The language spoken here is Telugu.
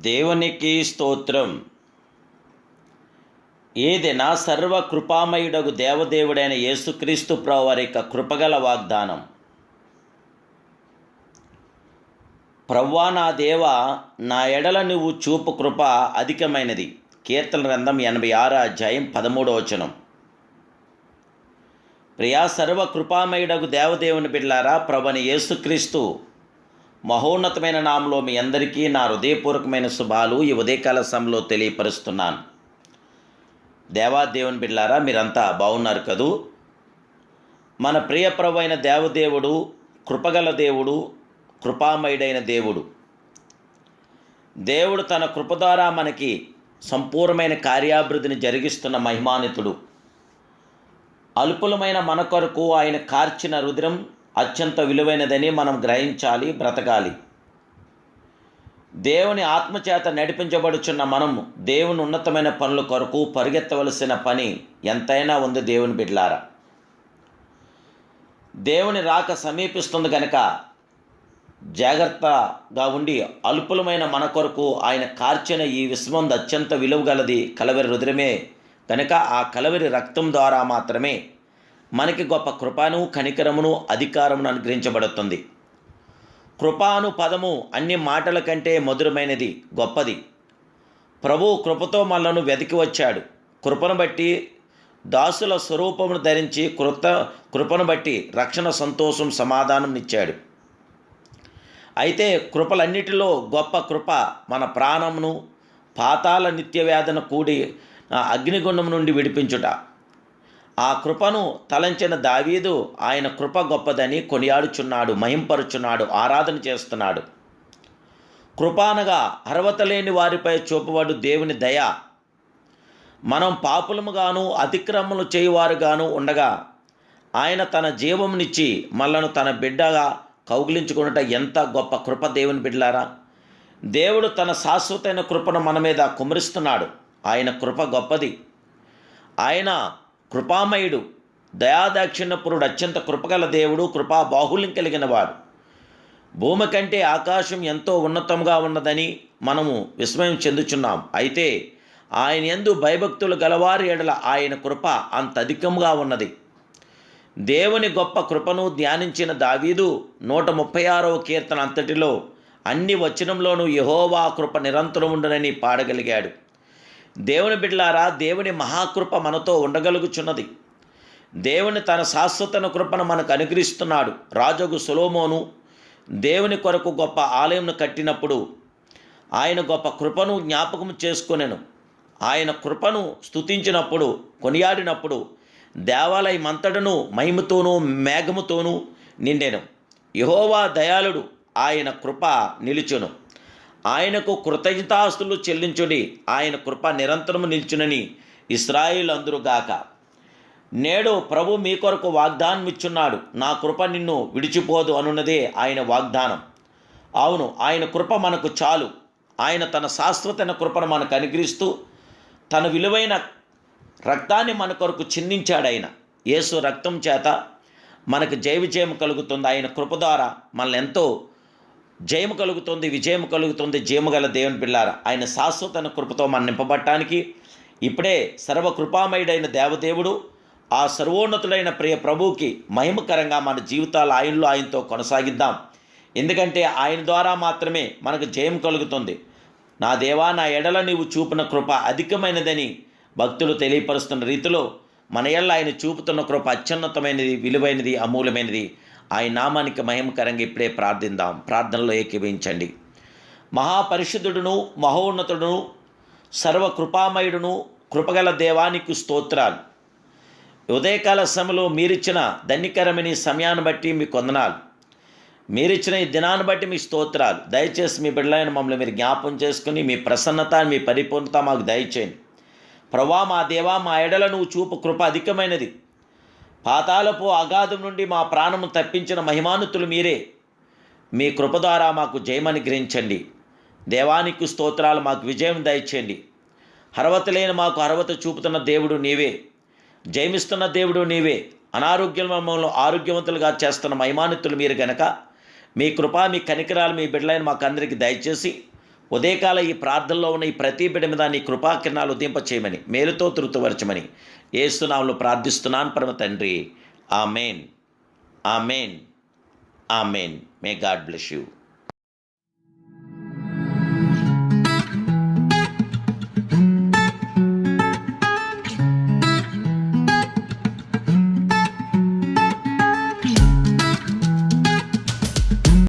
దేవునికి స్తోత్రం. ఏదైనా సర్వ కృపామయుడగు దేవదేవుడైన యేసుక్రీస్తు ప్రభు వారి యొక్క కృపగల వాగ్దానం. ప్రవ్వా నా దేవ నా ఎడల నువ్వు చూపు కృప అధికమైనది. కీర్తన గ్రంథం ఎనభై ఆరు అధ్యాయం పదమూడవ వచనం. ప్రియా సర్వ కృపామయుడగు దేవదేవుని బిడ్లారా ప్రభుని యేసుక్రీస్తు మహోన్నతమైన నామంలో మీ అందరికీ నా హృదయపూర్వకమైన శుభాలు ఈ ఉదయకాల సమయంలో తెలియపరుస్తున్నాను. దేవాదేవుని బిళ్ళారా బిడ్లారా మీరంతా బాగున్నారు కదూ? మన ప్రియప్రవైన దేవదేవుడు కృపగల దేవుడు కృపామయుడైన దేవుడు. దేవుడు తన కృప ద్వారా మనకి సంపూర్ణమైన కార్యాభివృద్ధిని జరిగిస్తున్న మహిమానితుడు. అల్పులమైన మన కొరకు ఆయన కార్చిన రుద్రం అత్యంత విలువైనదని మనం గ్రహించాలి బ్రతకాలి. దేవుని ఆత్మచేత నడిపించబడుచున్న మనం దేవుని ఉన్నతమైన పనుల కొరకు పరిగెత్తవలసిన పని ఎంతైనా ఉంది దేవుని బిడ్లారా. దేవుని రాక సమీపిస్తుంది కనుక జాగ్రత్తగా ఉండి అల్పులమైన మన కొరకు ఆయన కార్చిన ఈ విశ్వం అత్యంత విలువగలది కలవరి రుద్రమే. కనుక ఆ కలవరి రక్తం ద్వారా మాత్రమే మనకి గొప్ప కృపను కనికరమును అధికారమును అనుగ్రహించబడుతుంది. కృపాను పదము అన్ని మాటల కంటే మధురమైనది గొప్పది. ప్రభు కృపతో మనలను వెతికి వచ్చాడు. కృపను బట్టి దాసుల స్వరూపమును ధరించి కృత కృపను బట్టి రక్షణ సంతోషం సమాధానం ఇచ్చాడు. అయితే కృపలన్నిటిలో గొప్ప కృప మన ప్రాణమును పాతాల నిత్యవేదన కూడి అగ్నిగుండం నుండి విడిపించుట. ఆ కృపను తలంచిన దావీదు ఆయన కృప గొప్పదని కొనియాడుచున్నాడు మహింపరుచున్నాడు ఆరాధన చేస్తున్నాడు. కృపానగా అర్హత లేని వారిపై చూపబడు దేవుని దయ. మనం పాపులముగాను అతిక్రమలు చేయువారుగాను ఉండగా ఆయన తన జీవమునిచ్చి మళ్ళను తన బిడ్డగా కౌగిలించుకున్నట ఎంత గొప్ప కృప దేవుని బిడ్డలారా! దేవుడు తన శాశ్వతమైన కృపను మన మీద కుమరిస్తున్నాడు. ఆయన కృప గొప్పది. ఆయన కృపామయుడు దయాదాక్షిణ్యపురుడు అత్యంత కృపగల దేవుడు కృపా బాహుల్యం కలిగిన వాడు. భూమి కంటే ఆకాశం ఎంతో ఉన్నతంగా ఉన్నదని మనము విస్మయం చెందుచున్నాం. అయితే ఆయన ఎందు భయభక్తులు గలవారి ఎడల ఆయన కృప అంత అధికంగా ఉన్నది. దేవుని గొప్ప కృపను ధ్యానించిన దావీదు నూట ముప్పై ఆరవ కీర్తన అంతటిలో అన్ని వచనంలోనూ యహోవా కృప నిరంతరం ఉండునని పాడగలిగాడు. దేవుని బిడ్లారా దేవుని మహాకృప మనతో ఉండగలుగుచున్నది. దేవుని తన శాశ్వతన కృపను మనకు అనుగ్రహిస్తున్నాడు. రాజగు సులోమోను దేవుని కొరకు గొప్ప ఆలయంను కట్టినప్పుడు ఆయన గొప్ప కృపను జ్ఞాపకం చేసుకునేను. ఆయన కృపను స్తుతించినప్పుడు కొనియాడినప్పుడు దేవాలయం అంతటను మహిమతోనూ మేఘముతోనూ నిండెను. యహోవా దయాళుడు ఆయన కృప నిలుచును. ఆయనకు కృతజ్ఞతాస్తులు చెల్లించుడి. ఆయన కృప నిరంతరము నిల్చునని ఇస్రాయిల్ అందరుగాక నేడు ప్రభు మీ కొరకు వాగ్దానం ఇచ్చున్నాడు నా కృప నిన్ను విడిచిపోదు అనున్నదే ఆయన వాగ్దానం. అవును ఆయన కృప మనకు చాలు. ఆయన తన శాశ్వతన కృపను మనకు అనుగ్రహిస్తూ తన విలువైన రక్తాన్ని మన కొరకు చిందించాడు ఆయన. యేసు రక్తం చేత మనకు జయ విజయం కలుగుతుంది. ఆయన కృప ద్వారా మనల్ని ఎంతో జయము కలుగుతుంది విజయం కలుగుతుంది జయము గల దేవుని పిల్లార ఆయన శాశ్వతన కృపతో మనం నింపబట్టడానికి ఇప్పుడే సర్వకృపామయుడైన దేవదేవుడు ఆ సర్వోన్నతుడైన ప్రియ ప్రభువుకి మహిమకరంగా మన జీవితాలు ఆయనలో ఆయనతో కొనసాగిద్దాం. ఎందుకంటే ఆయన ద్వారా మాత్రమే మనకు జయం కలుగుతుంది. నా దేవా నా ఎడల నీవు చూపిన కృప అధికమైనదని భక్తులు తెలియపరుస్తున్న రీతిలో మన ఎళ్ళ ఆయన చూపుతున్న కృప అత్యున్నతమైనది విలువైనది అమూల్యమైనది. ఆయన నామానికి మహిమకరంగా ఇప్పుడే ప్రార్థిందాం. ప్రార్థనలో ఏకీభవించండి. మహాపరిశుద్ధుడును మహోన్నతుడును సర్వకృపామయుడును కృపగల దేవానికి స్తోత్రాలు. ఉదయకాల సమయంలో మీరిచ్చిన ధన్యకరమైన సమయాన్ని బట్టి మీ కొందనాలు. మీరిచ్చిన ఈ దినాన్ని బట్టి మీ స్తోత్రాలు. దయచేసి మీ బిడ్డలైన మమ్మల్ని మీరు జ్ఞాపం చేసుకుని మీ ప్రసన్నత మీ పరిపూర్ణత మాకు దయచేయండి. ప్రభా మా దేవా మా ఎడల నువ్వు చూపు కృప అధికమైనది. పాతాలపు అగాధం నుండి మా ప్రాణము తప్పించిన మహిమానుతులు మీరే. మీ కృప ద్వారా మాకు జయమని గ్రహించండి దేవానికి స్తోత్రాలు మాకు విజయం దయచేయండి. హరవత లేని మాకు హరవత చూపుతున్న దేవుడు నీవే. జయమిస్తున్న దేవుడు నీవే. అనారోగ్యం మమ్మల్ని ఆరోగ్యవంతులుగా చేస్తున్న మహిమానితులు మీరు గనక మీ కృప మీ కనికరాలు మీ బిడ్డలైన మాకు అందరికీ దయచేసి ఉదయకాల ఈ ప్రార్థనలో ఉన్న ఈ ప్రతి బిడ మీద నీ కృపాకిరణాలు దింపచేయమని మేలుతో తృప్తిపరచమని ఏసునాములు ప్రార్థిస్తున్నాను పరమ తండ్రి. Amen. Amen. Amen. May God bless you